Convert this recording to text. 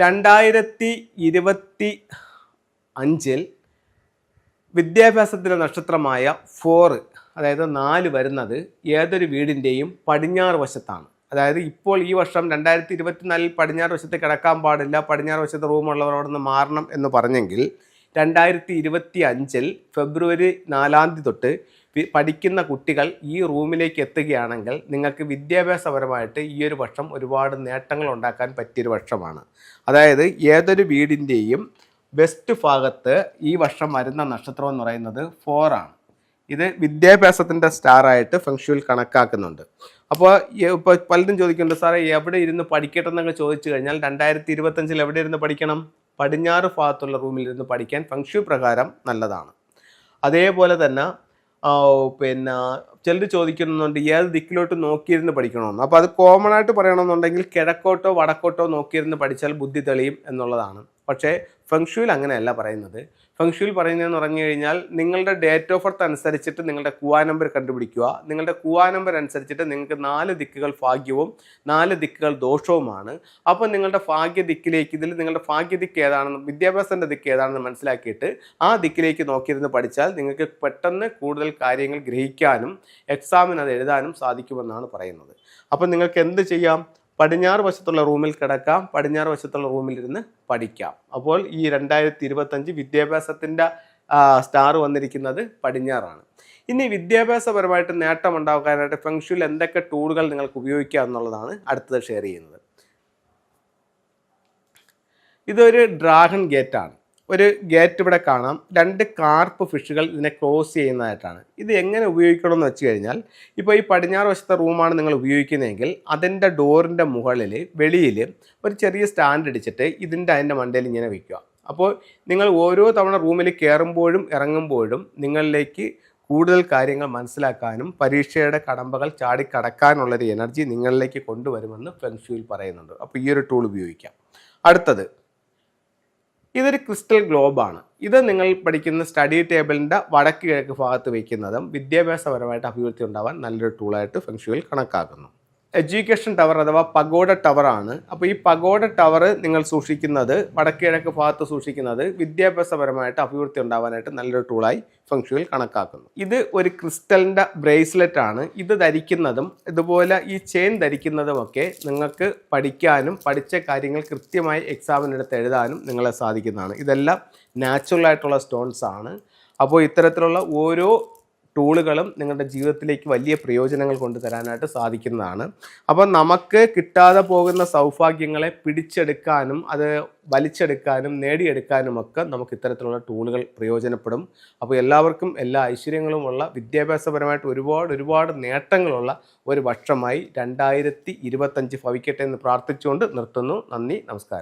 രണ്ടായിരത്തി ഇരുപത്തി അഞ്ചിൽ വിദ്യാഭ്യാസത്തിന്റെ നക്ഷത്രമായ ഫോറ് അതായത് നാല് വരുന്നത് ഏതൊരു വീടിന്റെയും പടിഞ്ഞാറ് വശത്താണ്. അതായത് ഇപ്പോൾ ഈ വർഷം രണ്ടായിരത്തി ഇരുപത്തിനാലിൽ പടിഞ്ഞാറ് വശത്ത് കിടക്കാൻ പാടില്ല പടിഞ്ഞാറ് വശത്ത് നിന്ന് മാറണം എന്ന് പറഞ്ഞെങ്കിൽ രണ്ടായിരത്തി ഇരുപത്തി അഞ്ചിൽ ഫെബ്രുവരി നാലാം തീയതി തൊട്ട് പഠിക്കുന്ന കുട്ടികൾ ഈ റൂമിലേക്ക് എത്തുകയാണെങ്കിൽ നിങ്ങൾക്ക് വിദ്യാഭ്യാസപരമായിട്ട് ഈ ഒരു വർഷം ഒരുപാട് നേട്ടങ്ങൾ ഉണ്ടാക്കാൻ പറ്റിയൊരു വർഷമാണ്. അതായത് ഏതൊരു വീടിന്റെയും വെസ്റ്റ് ഭാഗത്ത് ഈ വർഷം വരുന്ന നക്ഷത്രം എന്ന് പറയുന്നത് ഫോറാണ് ഇത് വിദ്യാഭ്യാസത്തിന്റെ സ്റ്റാറായിട്ട് ഫെങ്ഷുവിൽ കണക്കാക്കുന്നുണ്ട്. അപ്പോൾ ഇപ്പോൾ പലരും ചോദിക്കുന്നുണ്ട് സാറേ എവിടെ ഇരുന്ന് പഠിക്കട്ടെ എന്നൊക്കെ ചോദിച്ചു കഴിഞ്ഞാൽ രണ്ടായിരത്തി ഇരുപത്തഞ്ചിൽ എവിടെ ഇരുന്ന് പഠിക്കണം? പടിഞ്ഞാറ് ഭാഗത്തുള്ള റൂമിലിരുന്ന് പഠിക്കാൻ ഫംഗ്ഷു പ്രകാരം നല്ലതാണ്. അതേപോലെ തന്നെ പിന്നെ ചിലർ ചോദിക്കുന്നുണ്ട് ഏത് ദിക്കിലോട്ട് നോക്കിയിരുന്ന് പഠിക്കണമെന്ന് അപ്പോൾ അത് കോമൺ ആയിട്ട് പറയണമെന്നുണ്ടെങ്കിൽ കിഴക്കോട്ടോ വടക്കോട്ടോ നോക്കിയിരുന്ന് പഠിച്ചാൽ ബുദ്ധി തെളിയും എന്നുള്ളതാണ്. പക്ഷേ ഫെങ്ഷുയിൽ അങ്ങനെയല്ല പറയുന്നത്. ഫെങ്ഷുയിൽ പറയുന്നതെന്ന് പറഞ്ഞു കഴിഞ്ഞാൽ നിങ്ങളുടെ ഡേറ്റ് ഓഫ് ബർത്ത് അനുസരിച്ചിട്ട് നിങ്ങളുടെ കുവാ നമ്പർ കണ്ടുപിടിക്കുക. നിങ്ങളുടെ കുവാ നമ്പർ അനുസരിച്ചിട്ട് നിങ്ങൾക്ക് നാല് ദിക്കുകൾ ഭാഗ്യവും നാല് ദിക്കുകൾ ദോഷവുമാണ്. അപ്പോൾ നിങ്ങളുടെ ഭാഗ്യ ദിക്കിലേക്ക് ഇതിൽ നിങ്ങളുടെ ഭാഗ്യ ദിക്ക് ഏതാണെന്ന് വിദ്യാഭ്യാസത്തിന്റെ ദിക്ക് ഏതാണെന്ന് മനസ്സിലാക്കിയിട്ട് ആ ദിക്കിലേക്ക് നോക്കിയിരുന്ന് പഠിച്ചാൽ നിങ്ങൾക്ക് പെട്ടെന്ന് കൂടുതൽ കാര്യങ്ങൾ ഗ്രഹിക്കാനും എക്സാമിന് അത് എഴുതാനും സാധിക്കുമെന്നാണ് പറയുന്നത്. അപ്പം നിങ്ങൾക്ക് എന്ത് ചെയ്യാം? പടിഞ്ഞാറ് വശത്തുള്ള റൂമിൽ കിടക്കാം പടിഞ്ഞാറ് വശത്തുള്ള റൂമിൽ ഇരുന്ന് പഠിക്കാം. അപ്പോൾ ഈ രണ്ടായിരത്തി ഇരുപത്തഞ്ച് വിദ്യാഭ്യാസത്തിന്റെ സ്റ്റാർ വന്നിരിക്കുന്നത് പടിഞ്ഞാറാണ്. ഇനി വിദ്യാഭ്യാസപരമായിട്ട് നേട്ടം ഉണ്ടാക്കാനായിട്ട് ഫെങ്ഷുവിൽ എന്തൊക്കെ ടൂളുകൾ നിങ്ങൾക്ക് ഉപയോഗിക്കാം എന്നുള്ളതാണ് അടുത്തത് ഷെയർ ചെയ്യുന്നത്. ഇതൊരു ഡ്രാഗൺ ഗേറ്റാണ് ഒരു ഗേറ്റ് ഇവിടെ കാണാം. രണ്ട് കാർപ്പ് ഫിഷുകൾ ഇതിനെ ക്രോസ് ചെയ്യുന്നതായിട്ടാണ്. ഇത് എങ്ങനെ ഉപയോഗിക്കണമെന്ന് വെച്ച് കഴിഞ്ഞാൽ ഇപ്പോൾ ഈ പടിഞ്ഞാറ് വശത്തെ റൂമാണ് നിങ്ങൾ ഉപയോഗിക്കുന്നതെങ്കിൽ അതിന്റെ ഡോറിന്റെ മുകളിൽ വെളിയിൽ ഒരു ചെറിയ സ്റ്റാൻഡ് അടിച്ചിട്ട് ഇതിന്റെ അതിന്റെ മണ്ടയിൽ ഇങ്ങനെ വയ്ക്കുക അപ്പോൾ നിങ്ങൾ ഓരോ തവണ റൂമിൽ കയറുമ്പോഴും ഇറങ്ങുമ്പോഴും നിങ്ങളിലേക്ക് കൂടുതൽ കാര്യങ്ങൾ മനസ്സിലാക്കാനും പരീക്ഷയുടെ കടമ്പകൾ ചാടിക്കടക്കാനുള്ളൊരു എനർജി നിങ്ങളിലേക്ക് കൊണ്ടുവരുമെന്ന് ഫെങ്ഷുവിൽ പറയുന്നുണ്ട്. അപ്പോൾ ഈ ഒരു ടൂൾ ഉപയോഗിക്കാം. അടുത്തത് ഇതൊരു ക്രിസ്റ്റൽ ഗ്ലോബാണ്. ഇത് നിങ്ങൾ പഠിക്കുന്ന സ്റ്റഡി ടേബിളിന്റെ വടക്ക് കിഴക്ക് ഭാഗത്ത് വയ്ക്കുന്നതും വിദ്യാഭ്യാസപരമായിട്ട് അഭിവൃദ്ധി ഉണ്ടാവാൻ നല്ലൊരു ടൂളായിട്ട് ഫെങ്ഷുവിൽ കണക്കാക്കുന്നു. എഡ്യൂക്കേഷൻ ടവർ അഥവാ പഗോഡ ടവറാണ് അപ്പോൾ ഈ പഗോഡ ടവർ നിങ്ങൾ സൂക്ഷിക്കുന്നത് വടക്കിഴക്ക് ഭാഗത്ത് സൂക്ഷിക്കുന്നത് വിദ്യാഭ്യാസപരമായിട്ട് അഭിവൃദ്ധി ഉണ്ടാവാനായിട്ട് നല്ലൊരു ടൂളായി ഫംഗ്ഷനിൽ കണക്കാക്കുന്നു. ഇത് ഒരു ക്രിസ്റ്റലിന്റെ ബ്രേസ്ലെറ്റ് ആണ്. ഇത് ധരിക്കുന്നതും ഇതുപോലെ ഈ ചെയിൻ ധരിക്കുന്നതുമൊക്കെ നിങ്ങൾക്ക് പഠിക്കാനും പഠിച്ച കാര്യങ്ങൾ കൃത്യമായി എക്സാമിനെടുത്ത് എഴുതാനും നിങ്ങളെ സാധിക്കുന്നതാണ്. ഇതെല്ലാം നാച്ചുറൽ ആയിട്ടുള്ള സ്റ്റോൺസ് ആണ്. അപ്പോൾ ഇത്തരത്തിലുള്ള ഓരോ ടൂളുകളും നിങ്ങളുടെ ജീവിതത്തിലേക്ക് വലിയ പ്രയോജനങ്ങൾ കൊണ്ടുതരാനായിട്ട് സാധിക്കുന്നതാണ്. അപ്പോൾ നമുക്ക് കിട്ടാതെ പോകുന്ന സൗഭാഗ്യങ്ങളെ പിടിച്ചെടുക്കാനും അത് വലിച്ചെടുക്കാനും നേടിയെടുക്കാനും ഒക്കെ നമുക്ക് ഇത്തരത്തിലുള്ള ടൂളുകൾ പ്രയോജനപ്പെടും. അപ്പോൾ എല്ലാവർക്കും എല്ലാ ഐശ്വര്യങ്ങളുമുള്ള വിദ്യാഭ്യാസപരമായിട്ട് ഒരുപാട് ഒരുപാട് നേട്ടങ്ങളുള്ള ഒരു വർഷമായി രണ്ടായിരത്തി ഇരുപത്തഞ്ച് ഭവിക്കട്ടെ എന്ന് പ്രാർത്ഥിച്ചുകൊണ്ട് നിർത്തുന്നു. നന്ദി നമസ്കാരം.